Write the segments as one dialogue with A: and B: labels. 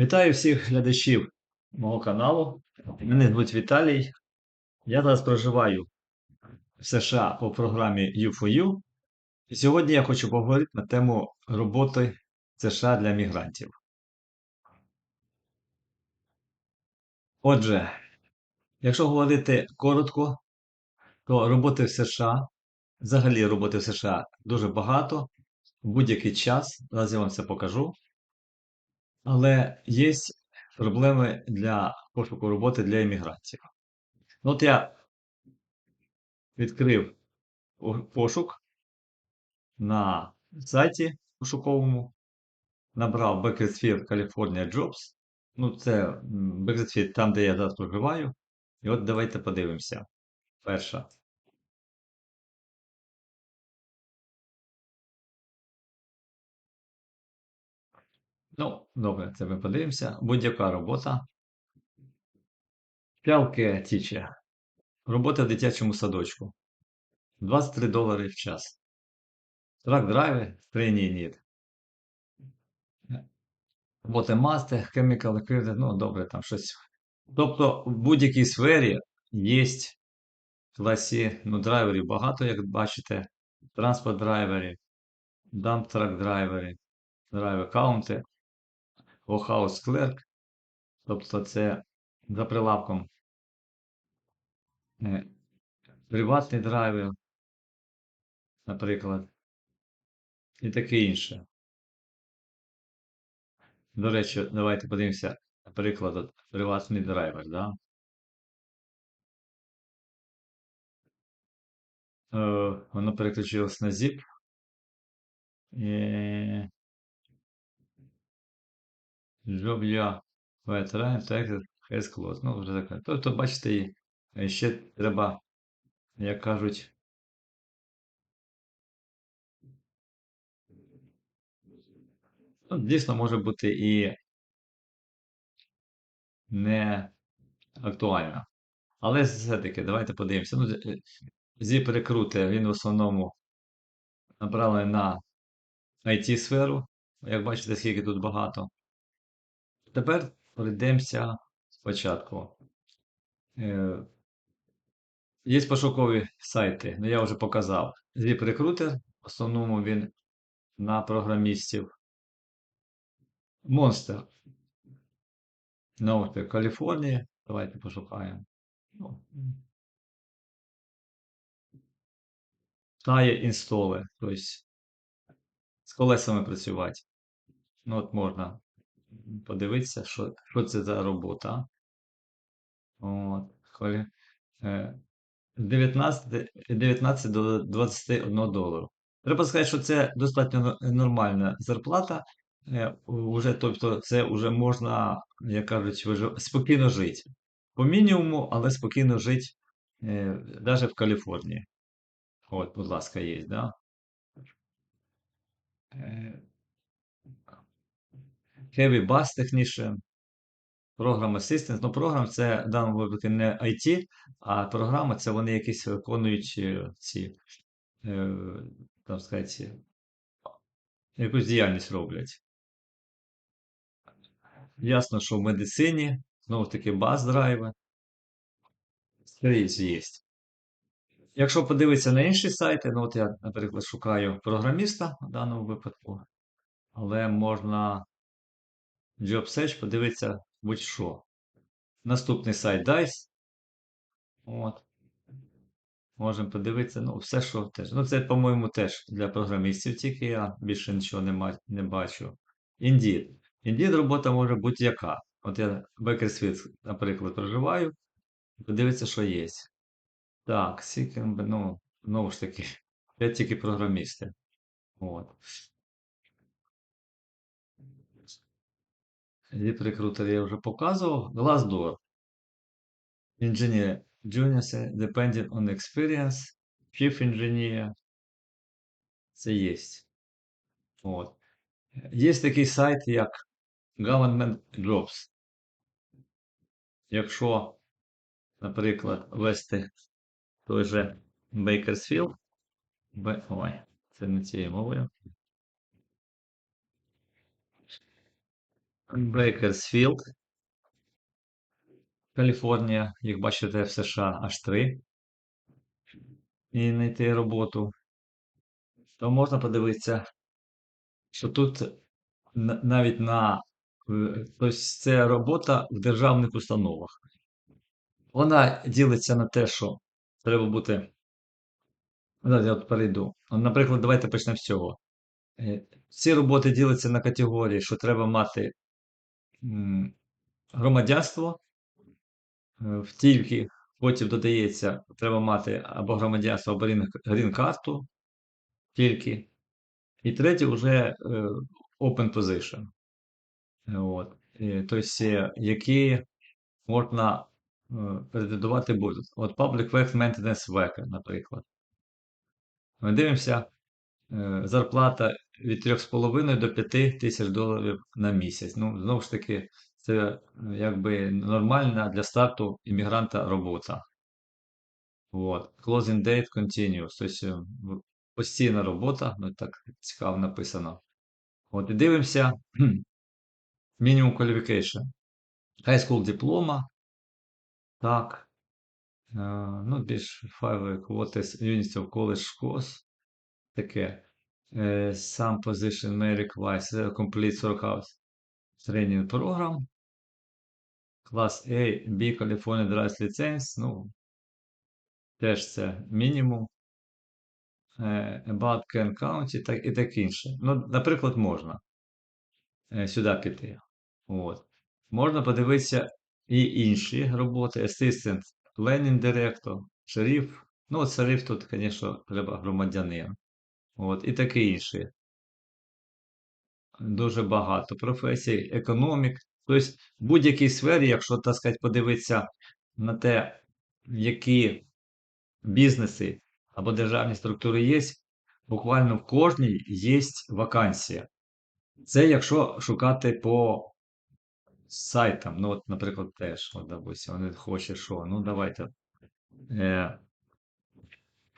A: Вітаю всіх глядачів мого каналу. Мене звуть Віталій. Я зараз проживаю в США по програмі U4U. І сьогодні я хочу поговорити на тему роботи США для мігрантів. Отже, якщо говорити коротко, то роботи в США, взагалі роботи в США дуже багато, в будь-який час, зараз я вам це покажу. Але є проблеми для пошуку роботи для іммігрантів. Ну, От я відкрив пошук на сайті пошуковому, набрав Bakersfield California Jobs. Ну, це Bakersfield там, де я зараз проживаю. І от давайте подивимося. Перша. Ну, добре, це ми подивимося. Будь-яка робота. Пялки тіче. Робота в дитячому садочку. 23 долари в час. Трак драйви, трені ніт. Роботи мастер, chemical equipment, ну добре, там щось. Тобто в будь-якій сфері є класі, ну, драйверів багато, як бачите. Транспорт драйверів, дамп трак драйвери, драйвер каунти, warehouse клерк. Тобто це за прилавком е, приватний драйвер, наприклад, і таке інше. До речі, давайте подивимося, наприклад, приватний драйвер. Да? Е, воно переключилось на zip. І... Job я ветеран, так, has closed. Ну, вже таке. Тобто, бачите, ще треба, як кажуть, ну, дійсно може бути і не актуальна. Але все-таки давайте подивимося. Ну, Zip Recruiter, він в основному направлений на IT-сферу. Як бачите, скільки тут багато. Тепер пройдемося спочатку. Е, є пошукові сайти, ну я вже показав. Zip Recruiter, в основному він на програмістів. Monster. Знову Каліфорнія. Давайте пошукаємо. Ну, Тає інстоли, тобто з колесами працювати. Ну, от можна подивитися, що що це за робота. От, 19 19 е, до 21 долару. Треба сказати, що це достатньо нормальна зарплата. Е, уже, тобто, це вже можна, як кажуть, спокійно жити. По мінімуму, але спокійно жити навіть е, в Каліфорнії. От, будь ласка, є, да? Heavy Bass Technician, Program Assistant. Ну, програм це в даному випадку не IT, а програма це вони якісь виконують е, ці, е, так сказати, якусь діяльність роблять. Ясно, що в медицині, знову ж таки, баз драйви. Скрізь є. Якщо подивитися на інші сайти, ну от я, наприклад, шукаю програміста в даному випадку, але можна JobSearch подивитися будь-що. Наступний сайт DICE. От. Можемо подивитися, ну, все, що теж. Ну, це, по-моєму, теж для програмістів, тільки я більше нічого не не бачу. Indeed. Indeed робота може бути яка. От я Bakersfield, наприклад, проживаю. Подивіться, що є. Так, Seeking, ну, знову ж таки, це тільки програмісти. От. Ліп рекрутер я вже показував. Glassdoor. Engineer Junior, depending on experience. Chief Engineer. Це є. От. Є такий сайт, як Government Jobs. Якщо, наприклад, ввести той же Bakersfield, ой, це не цією мовою. Бейкерсфілд, Каліфорнія, як бачите, в США аж три. І знайти роботу. То можна подивитися, що тут навіть на. Тобто це робота в державних установах. Вона ділиться на те, що треба бути. Зараз я от перейду. Наприклад, давайте почнемо з цього. Е, Ці роботи діляться на категорії, що треба мати громадянство, е, тільки потім додається, треба мати або громадянство, або грін- грін-карту, тільки. І третє вже е, open position. Е, От. Е, Тобто, які можна е, претендувати будуть. От Public Works Maintenance Worker, наприклад. Ми дивимося, зарплата від 3,5 до 5 тисяч доларів на місяць. Ну, знову ж таки, це якби нормальна для старту іммігранта робота. От. Closing date continuous. Тобто постійна робота, ну так цікаво написано. От, і дивимося мінімум qualification. High school диплома. Так. Е, Ну, більш five what is units of college course. Таке. Е, Some position require complete 40 hours training program. Клас A, B, California Driver's License. Ну, теж це мінімум. Е, About Kern County так, і таке інше. Ну, наприклад, можна е, сюди піти. От. Можна подивитися і інші роботи. Assistant Planning Director, шериф. Ну, от шериф тут, звісно, треба громадянин. От, і таке інше. Дуже багато професій, економік. Тобто, в будь-якій сфері, якщо так сказати, подивитися на те, які бізнеси або державні структури є, буквально в кожній є вакансія. Це якщо шукати по сайтам. Ну, от, наприклад, теж, от, допустим, вони хочуть що. Ну, давайте. Е,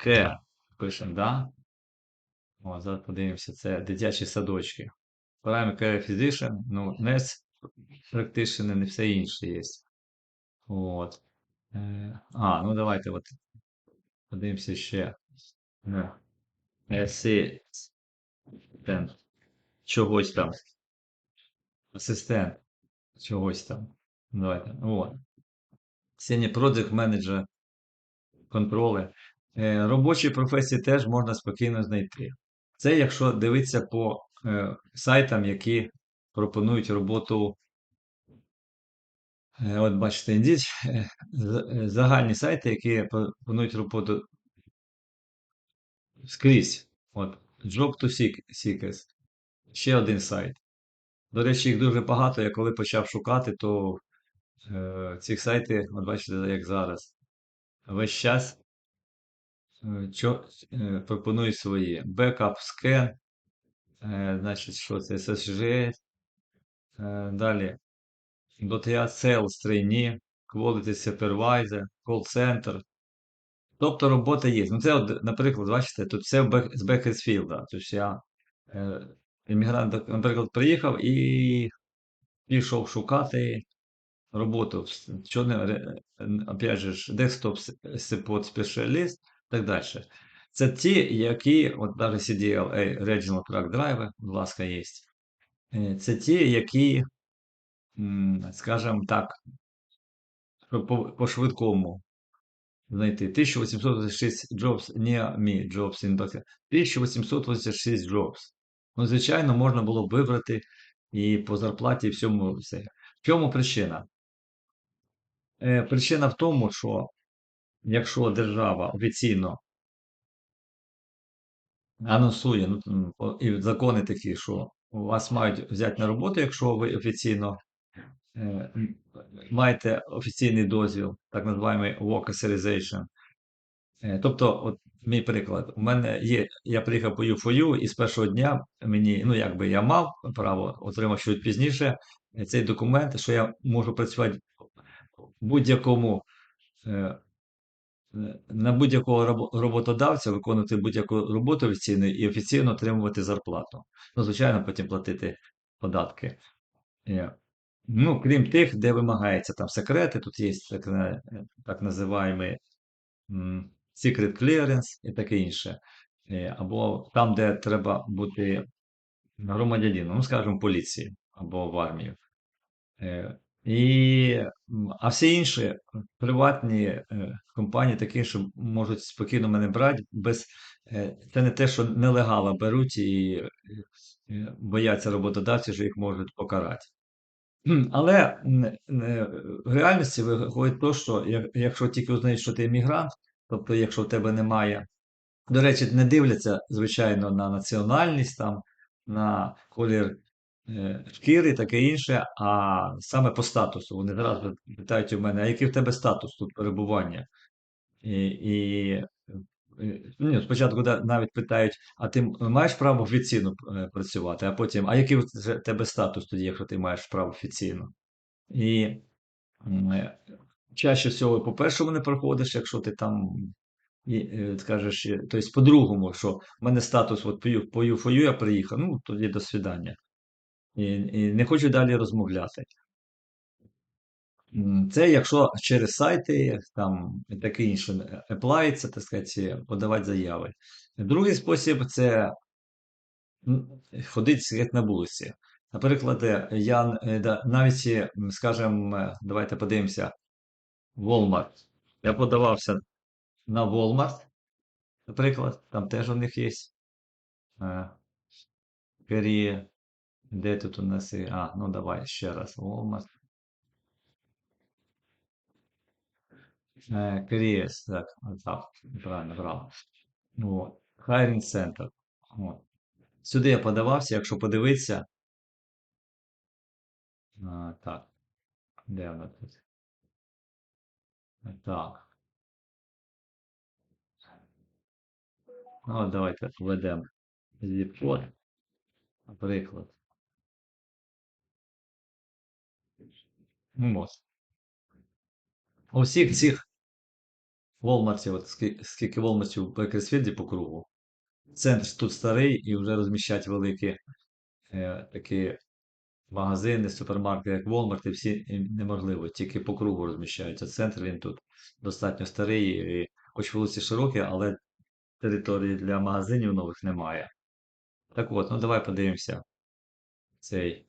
A: Care пишемо, да? О, зараз подивимося, це дитячі садочки. Primary Care Physician, ну, nurse practitioner, не все інше є. От. Е, а, ну давайте от подивимося ще. Асистент. Чогось там. Асистент. Чогось там. Давайте. От. Senior Project Manager. Контроли. Е, робочі професії теж можна спокійно знайти. Це якщо дивитися по е, сайтам, які пропонують роботу. Е, от бачите, Indeed, е, загальні сайти, які пропонують роботу скрізь. От, Job to Seek- Seekers. Ще один сайт. До речі, їх дуже багато. Я коли почав шукати, то е, ці сайти, от бачите, як зараз. Весь час е, чо, е, пропонують свої. Backup Scan, е, значить, що це SSG, е, далі .NET Sales Trainee, Quality Supervisor, Call Center. Тобто робота є. Ну, це, наприклад, бачите, тут все з Бекерсфілда. Тобто я е, іммігрант, наприклад, приїхав і пішов шукати роботу. Що е, опять же, desktop support і так далі. Це ті, які, от навіть CDL, Regional Truck Driver, будь ласка, є. Е, Це ті, які, скажімо так, по, по швидкому знайти 1886 jobs, не мі jobs in Backlog. 1886 jobs. Ну, звичайно, можна було б вибрати і по зарплаті, і всьому все. В чому причина? Е, причина в тому, що якщо держава офіційно анонсує, ну, і закони такі, що вас мають взяти на роботу, якщо ви офіційно е, маєте офіційний дозвіл, так називаємо work authorization, Е, Тобто, от мій приклад, у мене є, я приїхав по U4U, і з першого дня мені, ну якби я мав право, отримав щось пізніше е, цей документ, що я можу працювати в будь-якому е, на будь-якого роботодавця, виконувати будь-яку роботу офіційну і офіційно отримувати зарплату. Ну, звичайно, потім платити податки. Е, Ну, крім тих, де вимагається там секрети, тут є так, так називаємо secret clearance і таке інше. Е, Або там, де треба бути громадянином, ну, скажімо, поліції або в армії. І, а всі інші приватні е, компанії такі, що можуть спокійно мене брати, без, е, це не те, що нелегально беруть і е, бояться роботодавці, що їх можуть покарати. Але в реальності виходить то, що як- якщо тільки узнають, що ти емігрант, тобто якщо в тебе немає до речі, не дивляться, звичайно, на національність, там, на колір е, шкіри, таке інше, а саме по статусу. Вони зразу питають у мене, а який в тебе статус тут перебування? І, і е, ну, спочатку навіть питають, а ти маєш право офіційно е, працювати, а потім, а який в тебе статус тоді, якщо ти маєш право офіційно? І е, чаще всього, по-перше, не проходиш, якщо ти там і скажеш, тобто по-другому, що в мене статус от по по ЮФОЮ я приїхав, ну тоді до свидання. І, і не хочу далі розмовляти. Це якщо через сайти там і таке інше еплається, так сказати, подавати заяви. Другий спосіб це ходити на вулиці. Наприклад, я е, навіть, е, скажімо, е, давайте подивимося, Walmart. Я подавався на Walmart, наприклад, там теж у них є. Career. Де тут у нас є? А, ну давай ще раз. Walmart. Е, Careers, так, так, правильно, браво. От. Hiring Center. Сюди я подавався, якщо подивитися. А, так, де вона тут? Так. Ну, давайте введемо zip-код, наприклад. Ну, от. У всіх цих Walmartів, от скільки, скільки Walmartів в Бекерсфілді по кругу. Центр тут старий і вже розміщать великі е, такі магазини, супермаркети, як Walmart, і всі неможливо, тільки по кругу розміщаються. Центр він тут достатньо старий, і хоч вулиці широкі, але території для магазинів нових немає. Так от, ну давай подивимося. Цей.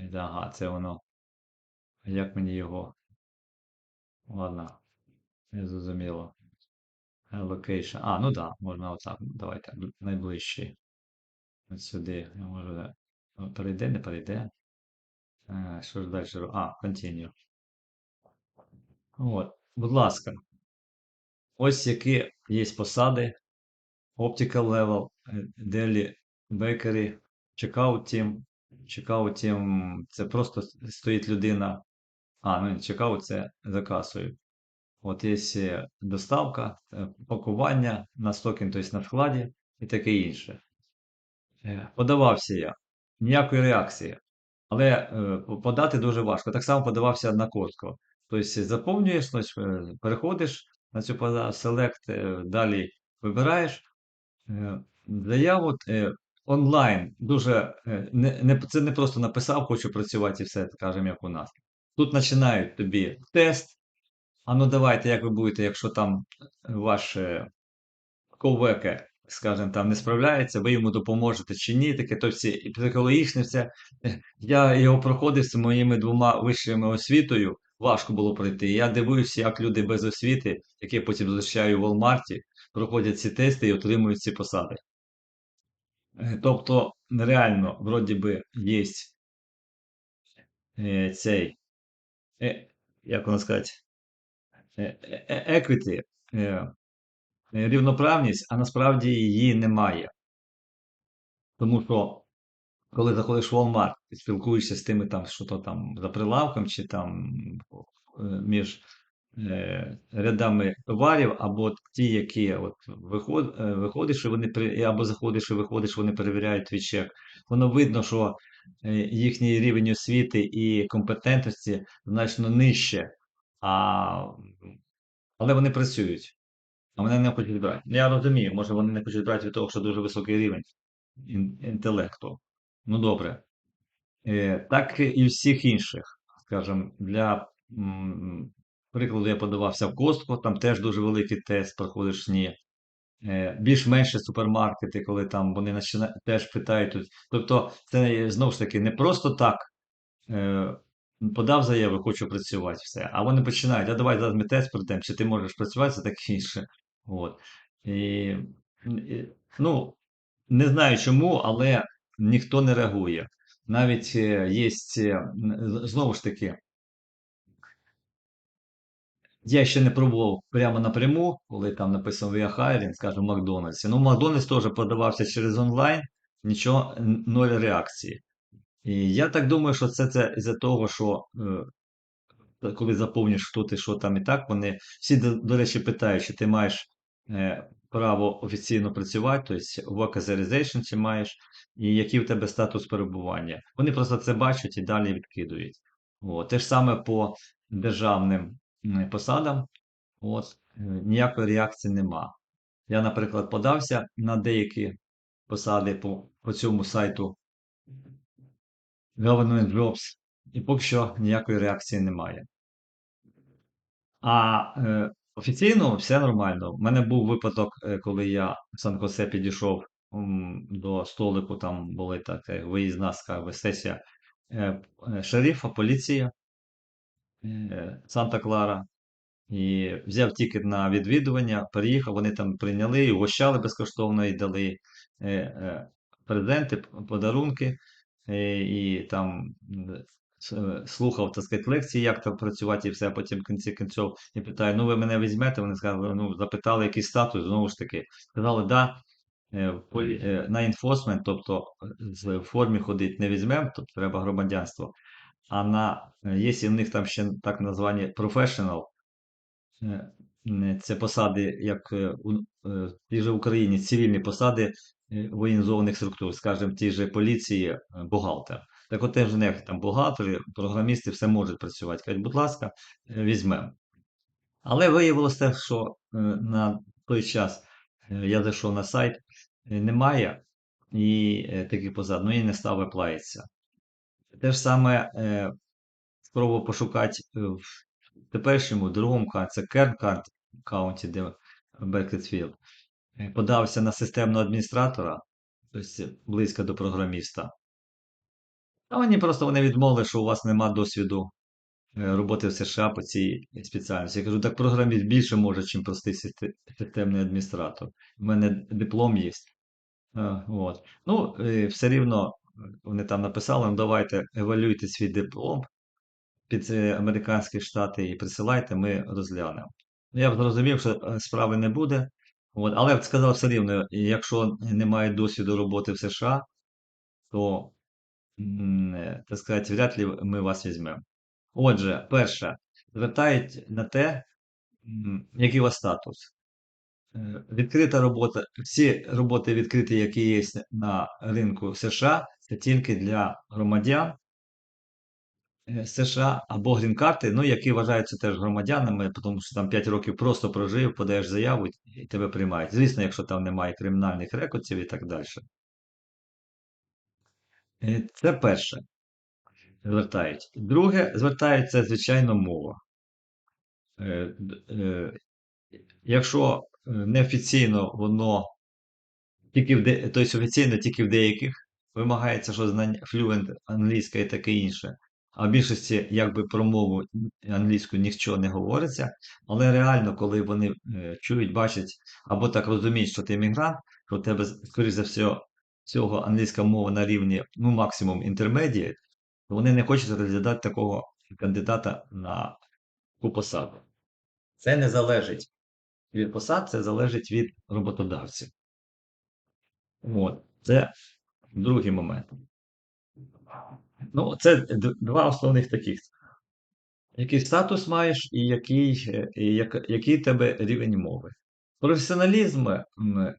A: Е, Ага, це воно. А Як мені його? Ладно, не зрозуміло. Е, Location. А, ну да, можна отак. Давайте найближчий. От сюди. Я можу. ну, Перейде, не перейде. Е, Що ж далі? А, continue. От, будь ласка. Ось які є посади. Optical Level, е, Daily Bakery, Checkout Team. Team це просто стоїть людина. А, ну Checkout це за касою. От є доставка, е, пакування на стокінг, тобто на складі і таке інше. Е, Подавався я. Ніякої реакції. Але е, подати дуже важко. Так само подавався на Costco. Тобто заповнюєш, переходиш на цю е, далі вибираєш. Заяву онлайн дуже е, не, не, це не просто написав, хочу працювати і все, скажімо, як у нас. Тут починають тобі тест. А ну давайте, як ви будете, якщо там ваш ковеке, скажімо, там не справляється, ви йому допоможете чи ні, таке то всі психологічне все. Я його проходив з моїми двома вищими освітою, важко було пройти. Я дивуюся, як люди без освіти, які потім зустрічаю в Walmart, проходять ці тести і отримують ці посади. Е, Тобто, реально, вроді би, є е, цей, е, як воно сказати, equity, рівноправність, а насправді її немає. Тому що, коли заходиш в Walmart і спілкуєшся з тими, там, що то там за прилавком, чи там між е, рядами товарів, або ті, які от виход, е, виходиш, і вони при- або заходиш і виходиш, вони перевіряють твій чек. Воно видно, що е, їхній рівень освіти і компетентності значно нижче, а, але вони працюють, а вони не хочуть брати. Я розумію, може вони не хочуть брати від того, що дуже високий рівень ін- інтелекту. Ну добре. Е, так і всіх інших. Скажімо, для м, прикладу, я подавався в Костко, там теж дуже великий тест, проходиш ні. Е, Більш-менше супермаркети, коли там вони теж питають. Тобто, це знову ж таки не просто так е, подав заяву, хочу працювати, все. А вони починають, а давай зараз ми тест пройдемо, чи ти можеш працювати, це таке інше. От. І, ну, не знаю чому, але ніхто не реагує. Навіть е, є, знову ж таки, я ще не пробував прямо напряму, коли там написано Via Hiring, скажімо, в Макдональдсі. Ну, Макдональдс теж подавався через онлайн, нічого, ноль реакції. І я так думаю, що це, це із-за того, що е, коли заповниш хто ти, що там і так, вони всі, до, до речі, питають, чи ти маєш е, право офіційно працювати, тобто work authorization чи маєш, і який в тебе статус перебування. Вони просто це бачать і далі відкидують. От. Те ж саме по державним посадам, от, е, ніякої реакції нема. Я, наприклад, подався на деякі посади по, по цьому сайту Government Jobs, і поки що ніякої реакції немає. А е, офіційно все нормально. У мене був випадок, е, коли я в Сан-Хосе підійшов м, до столику, там була така виїзна сесія е, е, шерифа, поліція е, Санта-Клара. І взяв тікет на відвідування, переїхав, вони там прийняли, і угощали безкоштовно і дали е, е, презенти, подарунки. Е, і там слухав, так сказати, лекції, як там працювати, і все, а потім в кінці кінців і питаю, ну ви мене візьмете? Вони сказали, ну, запитали, який статус, знову ж таки. Сказали, да, на enforcement, тобто в формі ходить не візьмемо, тобто треба громадянство. А на, е, є в них там ще так названі professional, Е, Це посади, як е, у е, тій же Україні, цивільні посади е, воєнізованих структур, скажімо, ті же поліції, бухгалтер. Так от теж них там бухгалтери, програмісти все можуть працювати. Кажуть, будь ласка, візьмемо. Але виявилося те, що на той час я зайшов на сайт, немає і таких посад, ну і не став виплається. Те ж саме е, спробував пошукати е, в теперішньому другому це Керн каунті, де Беркетсфілд, подався на системного адміністратора, тобто близько до програміста. А мені просто вони відмовили, що у вас нема досвіду е, роботи в США по цій спеціальності. Я кажу, так програміст більше може, ніж простий системний адміністратор. У мене диплом є. Е, От. Ну, все рівно вони там написали, ну давайте евалюйте свій диплом, під е, американські штати і присилайте, ми розглянемо. Ну, Я б зрозумів, що е, справи не буде. От, але сказав все рівно, якщо немає досвіду роботи в США, то, е, так сказати, вряд ли ми вас візьмемо. Отже, перше, звертають на те, який у вас статус. Відкрита робота, всі роботи відкриті, які є на ринку США, це тільки для громадян е, США або грін-карти, ну, які вважаються теж громадянами, тому що там 5 років просто прожив, подаєш заяву і тебе приймають. Звісно, якщо там немає кримінальних рекордів і так далі. Е, Це перше. Звертають. Друге, звертається, звичайно, мова. Е, Якщо неофіційно воно тільки в де, тобто офіційно тільки в деяких вимагається, що знання флюент англійська і таке інше. А в більшості якби про мову англійську нічого не говориться, але реально, коли вони е, чують, бачать або так розуміють, що ти іммігрант, що у тебе, скоріш за все, цього англійська мова на рівні, ну, максимум intermediate, то вони не хочуть розглядати такого кандидата на таку посаду. Це не залежить від посад, це залежить від роботодавців. От, це другий момент. Ну, це два основних таких. Який статус маєш і який, і як, який тебе рівень мови. Професіоналізм в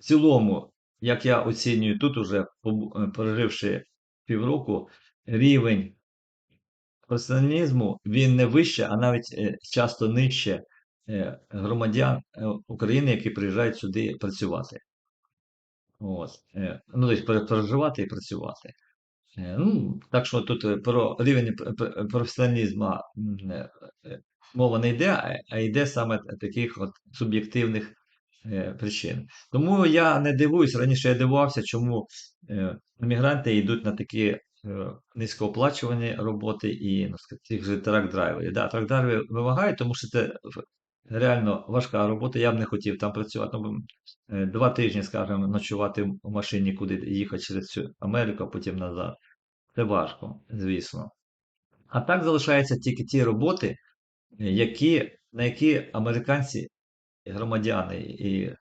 A: цілому, як я оцінюю тут, уже проживши півроку, рівень професіоналізму він не вище, а навіть е, часто нижче е, громадян е, України, які приїжджають сюди працювати. От. е, Ну, тобто проживати і працювати. Е, Ну, так що тут е, про рівень професіоналізму мова не йде, а йде саме таких от суб'єктивних причин. Тому я не дивуюсь, раніше я дивувався, чому емігранти йдуть на такі низькооплачувані роботи і ну, трак-драйверів. Да, трак-драйвери вимагають, тому що це реально важка робота. Я б не хотів там працювати. Ну, е, два тижні, скажімо, ночувати в машині, куди їхати через всю Америку, а потім назад. Це важко, звісно. А так залишаються тільки ті роботи, які, на які американці, громадяни і,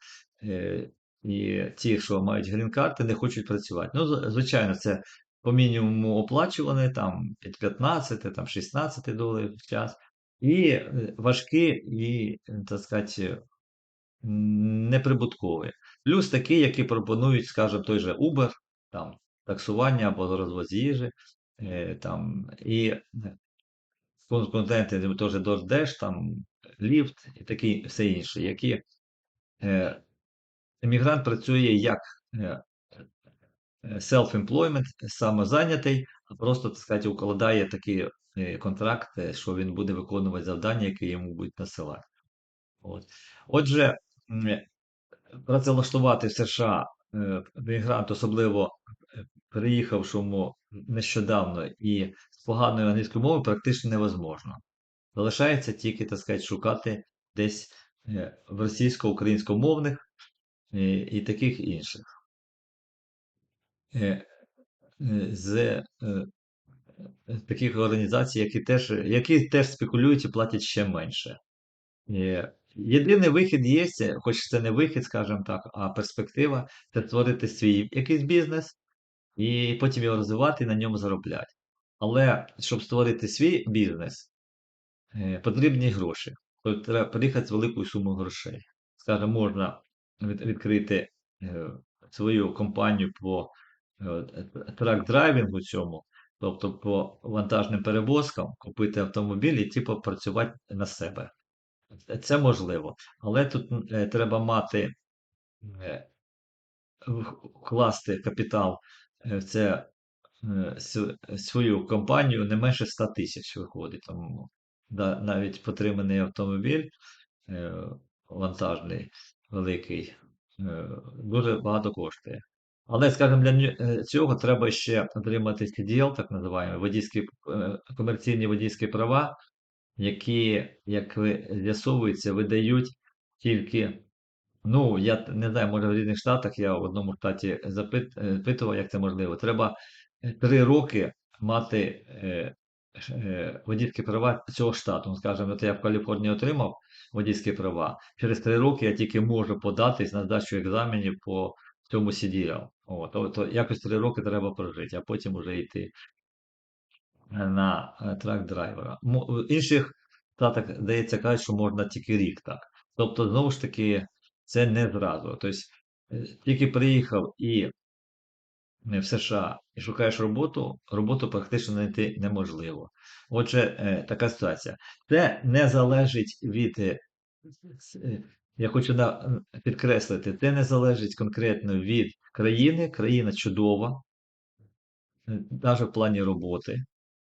A: е, і ті, що мають грін-карти, не хочуть працювати. Ну, звичайно, це по мінімуму оплачуване, там від 15, там 16 доларів в час. І е, важкі, і, е, так сказати, неприбуткові. Плюс такі, які пропонують, скажімо, той же Uber, там, таксування або розвоз їжі, е, там, і е, кон- теж DoorDash, там, Lyft і такі все інше, які е, емігрант працює як е, е, self-employment, самозайнятий, а просто, так сказати, укладає такий е, контракт, е, що він буде виконувати завдання, які йому будуть насилати. От. Отже, працевлаштувати в США е, мігрант, особливо е, переїхавшому нещодавно і з поганою англійською мовою, практично невозможно. Залишається тільки, так сказати, шукати десь е, в російсько-українськомовних е, і таких інших. Е, е, З е, таких організацій, які теж, які теж спекулюють і платять ще менше. Е, Єдиний вихід є, хоч це не вихід, скажімо так, а перспектива це створити свій якийсь бізнес і потім його розвивати і на ньому заробляти. Але щоб створити свій бізнес, е, потрібні гроші. Тобто треба приїхати з великою сумою грошей. Скажімо, можна відкрити е, свою компанію по трак-драйвінгу цьому, тобто по вантажним перевозкам, купити автомобіль і типу працювати на себе. Це можливо. Але тут е, треба мати е, вкласти капітал е, в е, свою компанію не менше 100 тисяч виходить. Тому да, навіть потриманий автомобіль е, вантажний, великий, е, дуже багато коштує. Але, скажімо, для е, цього треба ще отримати CDL, так називаємо, водійські, е, комерційні водійські права, які, як з'ясовується, видають тільки Ну, я не знаю, може в різних штатах я в одному штаті е, запитував, як це можливо. Треба е, три роки мати е, е, водійські права цього штату. Ну, скажімо, от я в Каліфорнії отримав водійські права. Через три роки я тільки можу податись на здачу екзаменів по цьому CDL. От, то, то якось три роки треба прожити, а потім вже йти е, на е, трак драйвера. В інших штатах, здається, кажуть, що можна тільки рік так. Тобто, знову ж таки, це не зразу. Тобто, е, тільки приїхав і в США і шукаєш роботу, роботу практично знайти неможливо. Отже, така ситуація. Це не залежить від. Е, е, Я хочу підкреслити, це не залежить конкретно від країни. Країна чудова, навіть в плані роботи.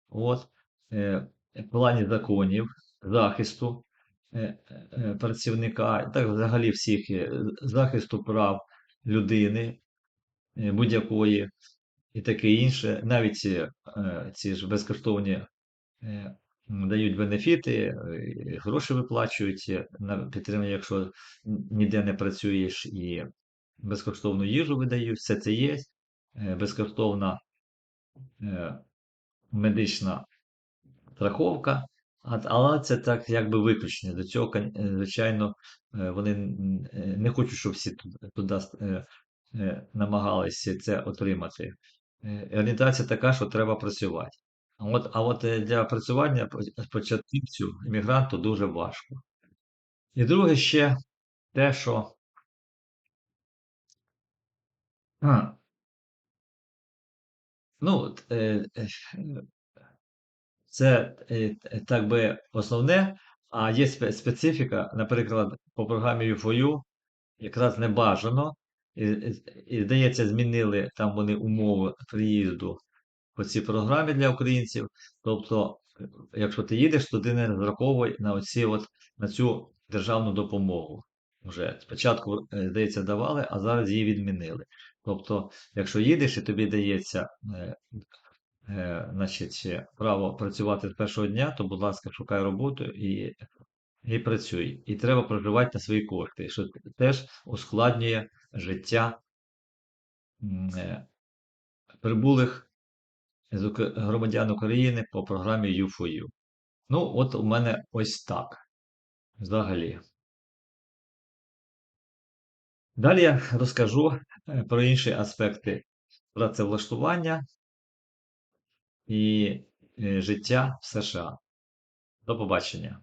A: От, е, в плані законів, захисту е, е, е, працівника, так взагалі всіх е, захисту прав людини е, будь-якої і таке інше. Навіть е, ці ж безкоштовні е, дають бенефіти, е, гроші виплачують е, на підтримання, якщо ніде не працюєш, і безкоштовну їжу видають, все це є. Е, Безкоштовна медична страховка, але це так якби виключення. До цього, звичайно, вони не хочуть, щоб всі ту- туди намагалися це отримати. Орієнтація така, що треба працювати. От, а от е, для працювання поч- початківцю, іммігранту дуже важко. І друге ще те, що ну, е, е, Це так би основне, а є спе- специфіка, наприклад, по програмі U4U якраз не бажано, і, і, і, здається, змінили там вони умови приїзду по цій програмі для українців. Тобто, якщо ти їдеш, то ти не розраховуй на оці от, на цю державну допомогу. Вже спочатку, е, здається, давали, а зараз її відмінили. Тобто, якщо їдеш і тобі дається е, е, значить, право працювати з першого дня, то, будь ласка, шукай роботу і, і працюй. І треба проживати на свої кошти, що теж ускладнює життя е, прибулих громадян України по програмі U4U. Ну, от у мене ось так. Взагалі. Далі я розкажу е, про інші аспекти працевлаштування і е, життя в США. До побачення.